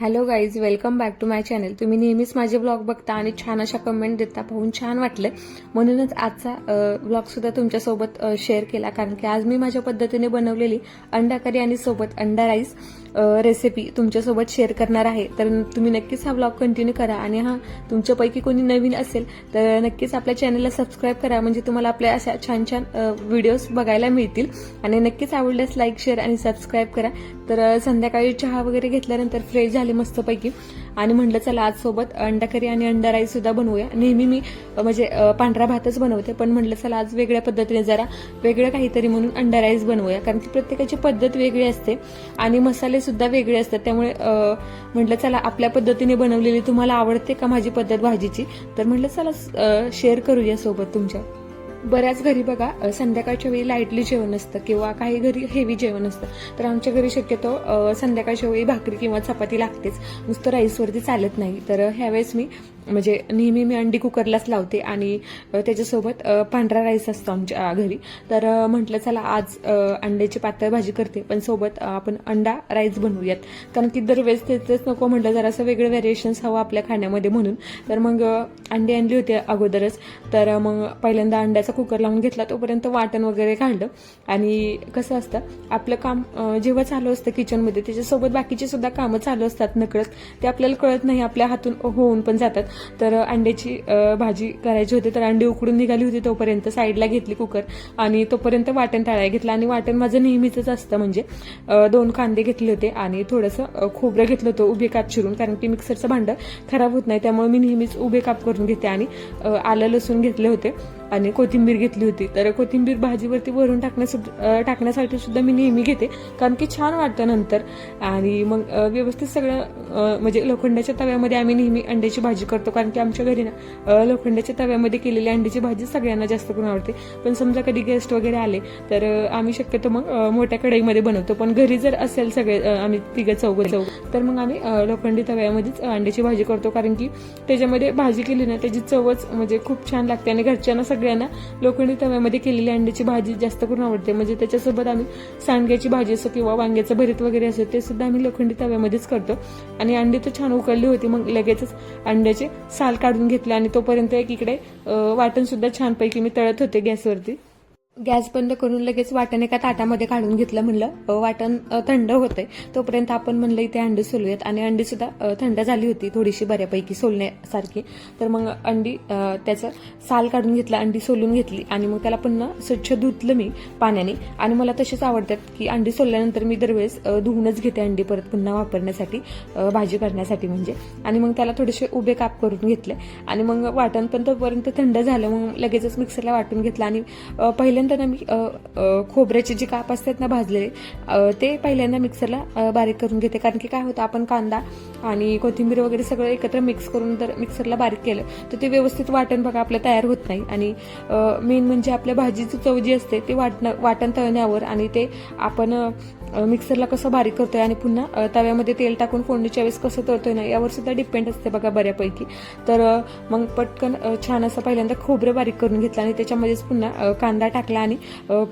Hello guys welcome back to my channel तुम्ही नेहमीच माझे ब्लॉग बघता आणि छान अशा कमेंट देता. पाहून छान वाटलं. म्हणूनच आजचा ब्लॉग सुद्धा तुमच्यासोबत शेअर केला. कारण की आज मी माझ्या पद्धतीने बनवलेली अंडा करी आणि सोबत अंडा राईस रेसिपी तुमच्यासोबत शेअर करणार आहे. तर तुम्ही नक्कीच हा ब्लॉग कंटिन्यू करा. आणि हा तुमच्यापैकी कोणी नवीन असेल तर नक्कीच आपल्या चॅनलला सबस्क्राईब करा. म्हणजे तुम्हाला आपल्या अशा छान छान व्हिडिओज बघायला मिळतील. आणि नक्कीच आवडल्यास लाईक शेअर आणि सबस्क्राईब करा. तर संध्याकाळी चहा वगैरे घेतल्यानंतर फ्रेश झाले मस्तपैकी. आणि म्हटलं चला आज सोबत अंडा करी आणि अंडा राईस सुद्धा बनवूया. नेहमी मी म्हणजे पांढरा भातच बनवते पण म्हटलं चला आज वेगळ्या पद्धतीने जरा वेगळं काहीतरी म्हणून अंडा राईस बनवूया. कारण की प्रत्येकाची पद्धत वेगळी असते आणि मसाले सुद्धा वेगळे असतात. त्यामुळे म्हणलं म्हटलं चला आपल्या पद्धतीने बनवलेली तुम्हाला आवडते का माझी पद्धत भाजीची? तर म्हटलं चला शेअर करूया सोबत तुमच्या. बऱ्याच घरी बघा संध्याकाळच्या वेळी लाईटली जेवण असतं किंवा काही घरी हेवी जेवण असतं. तर आमच्या घरी शक्यतो संध्याकाळच्या वेळी भाकरी किंवा चपाती लागतेच. नुसतं राईसवरती चालत नाही. तर ह्यावेळेस मी म्हणजे नेहमी मी अंडी कुकरलाच लावते आणि त्याच्यासोबत पांढरा राईस असतो आमच्या घरी. तर म्हटलं चला आज अंड्याची पातळ भाजी करते पण सोबत आपण अंडा राईस बनवूयात. कारण की दरवेळेस तेच नको म्हटलं जरासं वेगळं व्हेरिएशन्स हवं आपल्या खाण्यामध्ये म्हणून. तर मग अंडी आणली होती अगोदरच. तर मग पहिल्यांदा अंड्याचा कुकर लावून घेतला तोपर्यंत वाटण वगैरे काढलं. आणि कसं असतं आपलं काम जेव्हा चालू असतं किचनमध्ये त्याच्यासोबत बाकीची सुद्धा कामं चालू असतात नकळत. ते आपल्याला कळत नाही आपल्या हातून होऊन पण जातात. तर अंड्याची भाजी करायची होती तर अंडी उकडून निघाली होती तोपर्यंत. साईडला घेतली कुकर आणि तोपर्यंत वाटण टाळायला घेतलं. आणि वाटण माझं नेहमीचंच असतं म्हणजे दोन कांदे घेतले होते आणि थोडंसं खोबरं घेतलं होतं उभे काप चिरून कारण की मिक्सरचं भांडं खराब होत नाही त्यामुळे मी नेहमीच उभे काप करून घेते आणि आलं लसूण घेतले होते. आणि कोथिंबीर घेतली होती. तर कोथिंबीर भाजीवरती वरून टाकण्यास टाकण्यासाठी सुद्धा मी नेहमी घेते. कारण की छान वाटतं नंतर. आणि मग व्यवस्थित सगळं म्हणजे लोखंडाच्या तव्यामध्ये आम्ही नेहमी अंड्याची भाजी करतो. कारण की आमच्या घरी ना लोखंडाच्या तव्यामध्ये केलेली अंड्याची भाजी सगळ्यांना जास्त करून आवडते. पण समजा कधी गेस्ट वगैरे आले तर आम्ही शक्यतो मग मोठ्या कढईमध्ये बनवतो. पण घरी जर असेल सगळे आम्ही तिघं चौघ चौघ तर मग आम्ही लोखंडी तव्यामध्येच अंड्याची भाजी करतो. कारण की त्याच्यामध्ये भाजी केली ना त्याची चवच म्हणजे खूप छान लागते. आणि घरच्यांना सगळ्यांना लोखंडी तव्यामध्ये केलेली अंड्याची भाजी जास्त करून आवडते. म्हणजे त्याच्यासोबत आम्ही सांडग्याची भाजी असो किंवा वांग्याचं भरीत वगैरे असो ते सुद्धा आम्ही लोखंडी तव्यामध्येच करतो. आणि अंडी तर छान उकळली होती मग लगेचच अंड्याचे साल काढून घेतले आणि तोपर्यंत एकीकडे इकडे वाटण सुद्धा छानपैकी मी तळत होते गॅसवरती. गॅस बंद करून लगेच वाटण एका ताटामध्ये काढून घेतलं म्हणलं. वाटण थंड होतंय. तोपर्यंत आपण म्हणलं इथे अंडी सोलूयात. आणि अंडी सुद्धा थंड झाली होती थोडीशी बऱ्यापैकी सोलण्यासारखी. तर मग अंडी त्याचं साल काढून घेतलं अंडी सोलून घेतली. आणि मग त्याला पुन्हा स्वच्छ धुतलं मी पाण्याने. आणि मला तसेच आवडतात की अंडी सोलल्यानंतर मी दरवेळेस धुवूनच घेते अंडी परत पुन्हा वापरण्यासाठी भाजी करण्यासाठी म्हणजे. आणि मग त्याला थोडेसे उभे काप करून घेतले. आणि मग वाटण पण तोपर्यंत थंड झालं. मग लगेचच मिक्सरला वाटून घेतलं. आणि पहिले पहिल्यांदा ना मी खोबऱ्याचे जे काप असतात ना भाजलेले ते पहिल्यांदा मिक्सरला बारीक करून घेते. कारण की काय होतं आपण कांदा आणि कोथिंबीर वगैरे सगळं एकत्र मिक्स करून जर मिक्सरला बारीक केलं तर ते व्यवस्थित वाटण बघा आपलं तयार होत नाही. आणि मेन म्हणजे आपल्या भाजीची चव जी असते ती वाटणं वाटण तळण्यावर आणि ते आपण मिक्सरला कसं बारीक करतोय आणि पुन्हा तव्यामध्ये तेल टाकून फोडणीच्या वेळेस कसं तळतोय ना यावर सुद्धा डिपेंड असते बघा बऱ्यापैकी. तर मग पटकन छान असं पहिल्यांदा खोबरं बारीक करून घेतलं आणि त्याच्यामध्येच पुन्हा कांदा टाकला. आणि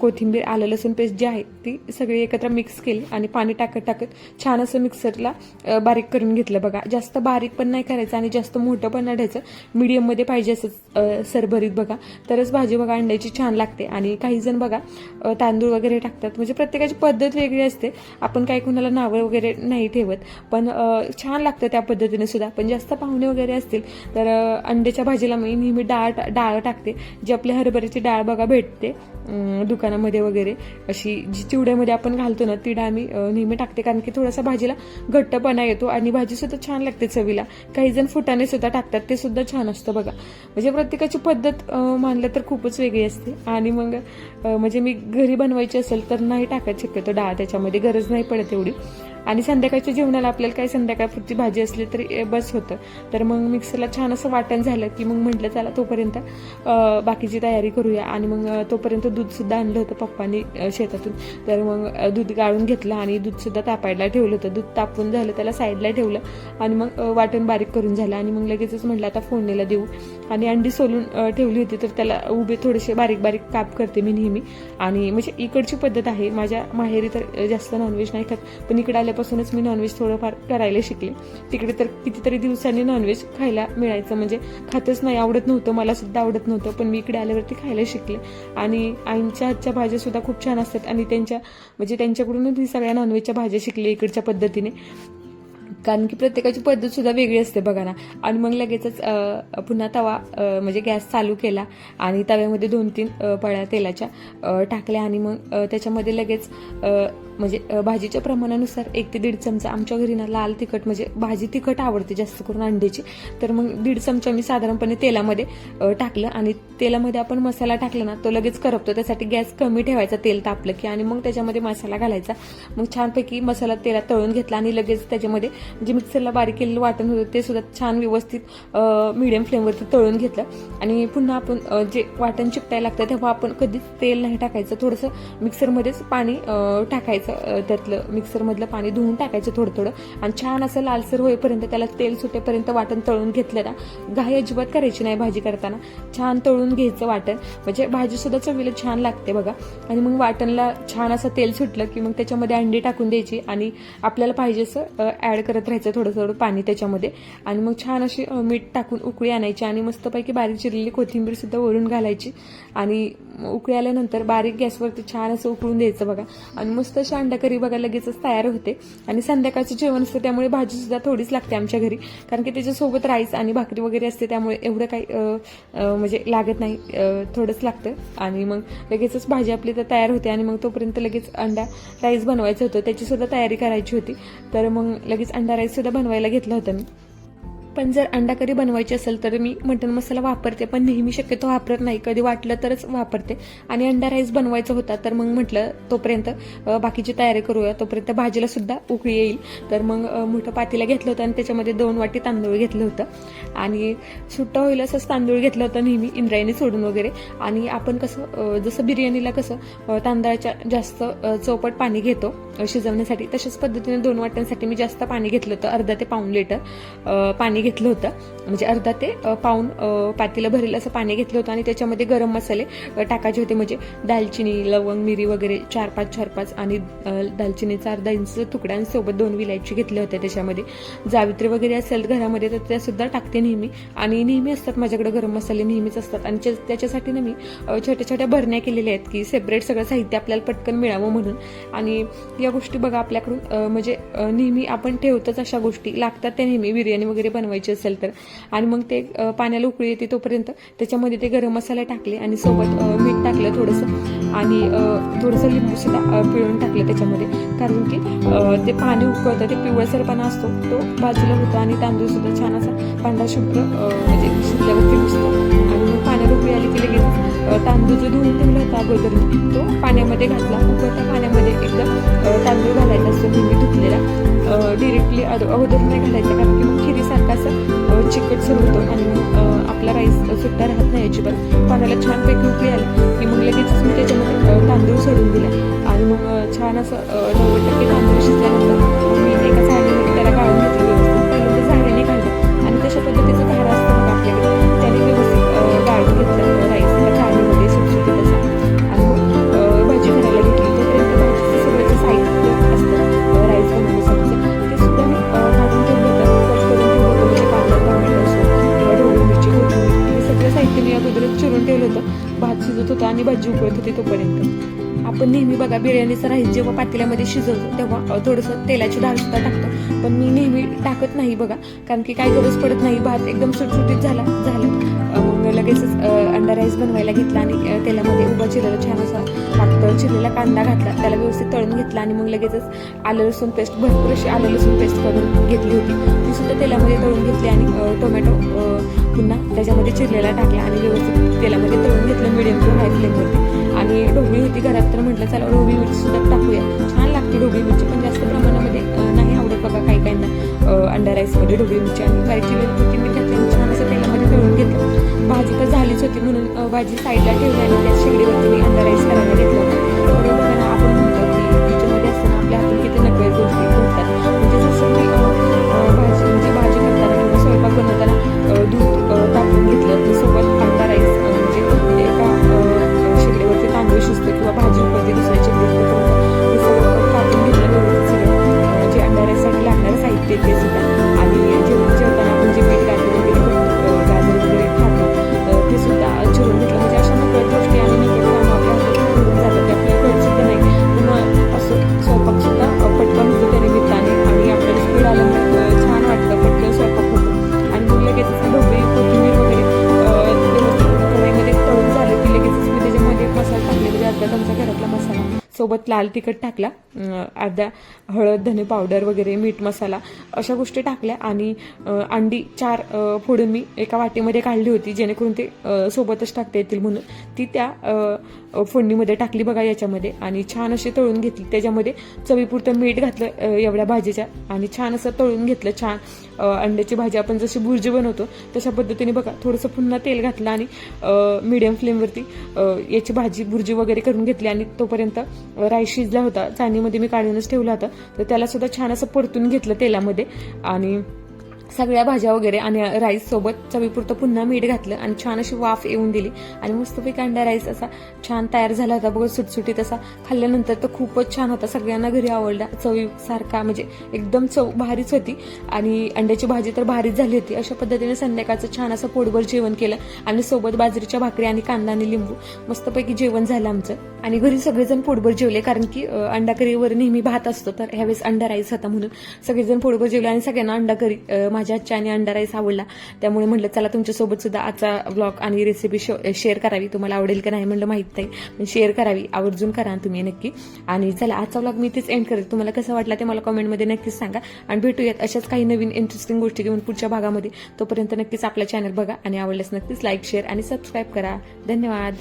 कोथिंबीर आलं लसूण पेस्ट जी आहे ती सगळी एकत्र मिक्स केली आणि पाणी टाकत टाकत छान असं मिक्सरला बारीक करून घेतलं. बघा जास्त बारीक पण नाही करायचं आणि जास्त मोठं पण नाही ठेवायचं मीडियममध्ये पाहिजे असं सरभरीत बघा. तरच भाजी बघा अंड्याची छान लागते. आणि काही जण बघा तांदूळ वगैरे टाकतात. म्हणजे प्रत्येकाची पद्धत वेगळी असते. आपण काही कुणाला नावं वगैरे नाही ठेवत. पण छान लागतं त्या पद्धतीने सुद्धा. पण जास्त पाहुणे वगैरे असतील तर अंड्याच्या भाजीला मी नेहमी डाळ डाळ टाकते. जी आपली हरभऱ्याची डाळ बघा भेटते. दुकानामध्ये वगैरे अशी जी चिवड्यामध्ये आपण घालतो ना ती डाळ मी नेहमी टाकते. कारण की थोडासा भाजीला घट्टपणा येतो आणि भाजी सुद्धा छान लागते चवीला. काही जण फुटाणे सुद्धा टाकतात ते सुद्धा छान असतं बघा. म्हणजे प्रत्येकाची पद्धत मानलं तर खूपच वेगळी असते. आणि मग म्हणजे मी घरी बनवायची असेल तर नाही टाकत शक्यतो डाळ. त्याच्यामध्ये गरज नाही पडत एवढी. आणि संध्याकाळच्या जेवणाला आपल्याला काय संध्याकाळपुरती भाजी असली तरी बस होतं. तर मग मिक्सरला छान असं वाटण झालं की मग म्हटलं चला तोपर्यंत बाकीची तयारी करूया. आणि मग तोपर्यंत दूधसुद्धा आणलं होतं पप्पांनी शेतातून. तर मग दूध गाळून घेतलं आणि दूधसुद्धा तापायला ठेवलं होतं. दूध तापून झालं त्याला साईडला ठेवलं आणि मग वाटण बारीक करून झालं. आणि मग लगेचच म्हटलं आता फोडणीला देऊ. आणि अंडी सोलून ठेवली होती तर त्याला उभे थोडेसे बारीक बारीक काप करते मी नेहमी. आणि म्हणजे इकडची पद्धत आहे. माझ्या माहेरी तर जास्त नॉनव्हेज नाही खात पण इकडे आल्या त्याच्यापासूनच मी नॉनव्हेज थोडंफार करायला शिकले. तिकडे तर कितीतरी दिवसांनी नॉनव्हेज खायला मिळायचं. म्हणजे खातच नाही आवडत नव्हतं मला सुद्धा आवडत नव्हतं पण मी इकडे आल्यावरती खायला शिकले. आणि आईंच्या हातच्या भाज्या सुद्धा खूप छान असतात. आणि त्यांच्या म्हणजे त्यांच्याकडूनच मी सगळ्या नॉनव्हेजच्या भाज्या शिकले इकडच्या पद्धतीने. कारण की प्रत्येकाची पद्धत सुद्धा वेगळी असते बघा ना. आणि मग लगेचच पुन्हा तवा म्हणजे गॅस चालू केला आणि तव्यामध्ये दोन तीन पळ्या तेलाच्या टाकल्या आणि मग त्याच्यामध्ये लगेच म्हणजे भाजीच्या प्रमाणानुसार एक ते दीड चमचा आमच्या घरी ना लाल तिखट म्हणजे भाजी तिखट आवडते जास्त करून अंड्याची. तर मग दीड चमचा मी साधारणपणे तेलामध्ये टाकलं आणि तेलामध्ये आपण मसाला टाकला ना तो लगेच करपतो. त्यासाठी गॅस कमी ठेवायचा तेल तापलं की आणि मग त्याच्यामध्ये मसाला घालायचा. मग छानपैकी मसाला तेलात तळून घेतला आणि लगेच त्याच्यामध्ये जे मिक्सरला बारीक केलेलं वाटण होतं ते सुद्धा छान व्यवस्थित मिडियम फ्लेमवरती तळून घेतलं. आणि पुन्हा आपण जे वाटण चिकटायला लागतं तेव्हा आपण कधीच तेल नाही टाकायचं. थोडंसं मिक्सरमध्येच पाणी टाकायचं त्यातलं मिक्सरमधलं पाणी धुवून टाकायचं थोडं थोडं आणि छान असं लालसर होईपर्यंत त्याला तेल सुटेपर्यंत वाटण तळून घेतलं ना घाई अजिबात करायची नाही भाजी करताना. छान तळून घ्यायचं वाटण. म्हणजे भाजी सुद्धा चवीला छान लागते बघा. आणि मग वाटणला छान असं तेल सुटलं की मग त्याच्यामध्ये अंडी टाकून द्यायची आणि आपल्याला पाहिजे असं ॲड करत राहायचं थोडं थोडं पाणी त्याच्यामध्ये. आणि मग छान अशी मीठ टाकून उकळी आणायची आणि मस्तपैकी बारीक चिरलेली कोथिंबीरसुद्धा वरून घालायची. आणि उकळी आल्यानंतर बारीक गॅसवरती छान असं उकळून द्यायचं बघा. आणि मस्त अशी अंडा करी बघा लगेचच तयार होते. आणि संध्याकाळचं जेवण असतं त्यामुळे भाजी सुद्धा थोडीच लागते आमच्या घरी. कारण की त्याच्यासोबत राईस आणि भाकरी वगैरे असते त्यामुळे एवढं काही म्हणजे लागत नाही. थोडंच लागतं. आणि मग लगेचच भाजी आपली तर तयार होते आणि मग तोपर्यंत लगेच अंडा राईस बनवायचं होतं. त्याची सुद्धा तयारी करायची होती. तर मग लगेच अंडा राईस सुद्धा बनवायला घेतला होता मी. पण जर अंडा करी बनवायची असेल तर मी मटन मसाला वापरते पण नेहमी शक्यतो वापरत नाही. कधी वाटलं तरच वापरते. आणि अंडा राईस बनवायचा होता तर मग म्हटलं तोपर्यंत बाकीची तयारी करूया. तोपर्यंत भाजीला सुद्धा उकळी येईल. तर मग मोठं पातीला घेतलं होतं आणि त्याच्यामध्ये दोन वाटी तांदूळ घेतलं होतं. आणि सुट्टा होईल असंच तांदूळ घेतलं होतं नेहमी इंद्रायणी सोडून वगैरे. आणि आपण कसं जसं बिर्याणीला कसं तांदळाच्या जास्त चौपट पाणी घेतो शिजवण्यासाठी तशाच पद्धतीने दोन वाट्यांसाठी मी जास्त पाणी घेतलं होतं. अर्धा ते पाऊण लिटर पाणी घेतलं होतं. म्हणजे अर्धा ते पाऊन पातीला भरेल असं पाणी घेतलं होतं आणि त्याच्यामध्ये गरम मसाले टाकायचे होते. म्हणजे दालचिनी लवंग मिरी वगैरे चार पाच चार पाच आणि दालचिनीचा अर्धा इंच तुकड्यांसोबत दोन विलायची घेतल्या होत्या त्याच्यामध्ये. जावित्री वगैरे असेल घरामध्ये तर त्यासुद्धा टाकते नेहमी. आणि नेहमी असतात माझ्याकडे गरम मसाले नेहमीच असतात. आणि त्याच्यासाठी ना मी छोट्या छोट्या भरण्या केलेल्या आहेत की सेपरेट सगळं साहित्य आपल्याला पटकन मिळावं म्हणून. आणि या गोष्टी बघा आपल्याकडून म्हणजे नेहमी आपण ठेवतोच अशा गोष्टी. लागतात त्या नेहमी. बिर्याणी वगैरे बनवायची असेल तर. आणि मग ते पाण्याला उकळी येते तोपर्यंत त्याच्यामध्ये ते गरम मसाला टाकले आणि सोबत मीठ टाकलं थोडंसं आणि थोडंसं लिंबूसुद्धा पिळून टाकलं त्याच्यामध्ये. कारण की ते पाणी उकळतं ते पिवळसरपणा असतो तो बाजूला होतो आणि तांदूळ सुद्धा छान असा पांढरा शुभ्र म्हणजे शिजल्यावरती दिसतो झाली की लगेच तांदूळ जो धुवून ठेवला होता अगोदर तो पाण्यामध्ये घातला. उकळत्या पाण्यामध्ये एकदा तांदूळ घालायचा असतो नेहमी धुतलेला. डिरेक्टली अगोदर नाही घालायचा कारण की मग खिरीसारखा असं चिकट सर होतो आणि मग आपला राईस सुट्टा राहत नाही अजिबात. पाण्याला छानपैकी उकळी आली की मग लगेचच मी त्याच्यामध्ये तांदूळ सोडून दिला. आणि मग छान असं नव्वद टक्के तांदूळ शिजल्यानंतर मी एका चाळणीमध्ये त्याला गाळून घेतलं. आपण नेहमी बघा बिर्याणीचं राईस जेव्हा पातेल्यामध्ये शिजवतो तेव्हा थोडंसं तेलाची डाळ सुद्धा टाकतो. पण मी नेहमी टाकत नाही बघा कारण की काय गरज पडत नाही भात एकदम सुटसुटीत झाला झालं. मग लगेचच अंडा राईस बनवायला घेतला आणि तेलामध्ये उभा चिरलेला छान असा पातळ चिरलेला कांदा घातला. त्याला व्यवस्थित तळून घेतला आणि मग लगेचच आलं लसूण पेस्ट भरपूर अशी आलं लसूण पेस्ट करून घेतली होती. ती सुद्धा तेलामध्ये तळून घेतली आणि टोमॅटो पुन्हा त्याच्यामध्ये चिरलेला टाकला आणि व्यवस्थित तेलामध्ये तळून घेतलं मिडियम टू हाय फ्लेमवरती आणि ढोबळी होती घरात तर म्हटलं चला ढोबळी मिरची सुद्धा टाकूया. छान लागते ढोबळी मिरची पण जास्त प्रमाणामध्ये नाही आवडत बघा काही काहींना. अंडा राईसमध्ये ढोबळी मिरची आणि बारीकची वेळ कोथिंबीर मी आणि छान असं तेलामध्ये तळून घेतलं. भाजी तर झालीच होती म्हणून भाजी साईडला ठेवली आणि त्या शेगडीवरती मी अंडा राईस करायला घेतला. लाल तिखट टाकला अर्धा हळद धने पावडर वगैरे मीठ मसाला अशा गोष्टी टाकल्या आणि अंडी चार फोडून मी एका वाटीमध्ये काढली होती जेणेकरून ते सोबतच टाकता येतील म्हणून. ती त्या फोडणीमध्ये टाकली बघा याच्यामध्ये आणि छान अशी तळून घेतली. त्याच्यामध्ये चवीपुरतं मीठ घातलं एवढ्या भाजीच्या आणि छान असं तळून घेतलं छान. अंड्याची भाजी आपण जशी भुर्जी बनवतो तशा पद्धतीने बघा थोडंसं पुन्हा तेल घातलं आणि मीडियम फ्लेमवरती याची भाजी भुर्जी वगैरे करून घेतली आणि तोपर्यंत राईस शिजला होता. चाणीमध्ये मी काढूनच ठेवला होता. तर त्याला सुद्धा छान असं परतून घेतलं तेलामध्ये आणि सगळ्या भाज्या वगैरे आणि राईस सोबत चवीपुरतं पुन्हा मीठ घातलं आणि छान अशी वाफ येऊन दिली. आणि मस्तपैकी अंडा राईस असा छान तयार झाला होता. बघा सुटसुटीत असा खाल्ल्यानंतर तर खूपच छान होता. सगळ्यांना घरी आवडला. चवीसारखा म्हणजे एकदम चव भारीच होती. आणि अंड्याची भाजी तर भारीच झाली होती. अशा पद्धतीने संध्याकाळचं छान असं पोटभर जेवण केलं. आणि सोबत बाजरीच्या भाकरी आणि कांदा आणि लिंबू. मस्तपैकी जेवण झालं आमचं. आणि घरी सगळेजण पोटभर जेवले. कारण की अंडा करीवर नेहमी भात असतो. तर ह्यावेळेस अंडा राईस होता म्हणून सगळेजण पोटभर जेवले आणि सगळ्यांना अंडा करी माझ्या आजच्या आणि अंडा राईस आवडला. त्यामुळे म्हटलं चला तुमच्यासोबत सुद्धा आजचा ब्लॉग आणि रेसिपी शेअर करावी. तुम्हाला आवडेल का नाही म्हणलं माहीत नाही. पण शेअर करावी. आवर्जून करा तुम्ही नक्की. आणि चला आजचा ब्लॉग मी तेच एंड करेल. तुम्हाला कसं वाटला ते मला कमेंटमध्ये नक्कीच सांगा. आणि भेटूयात अशाच काही नवीन इंटरेस्टिंग गोष्टी घेऊन पुढच्या भागामध्ये. तोपर्यंत नक्कीच आपला चॅनल बघा आणि आवडल्यास नक्कीच लाईक शेअर आणि सबस्क्राईब करा. धन्यवाद.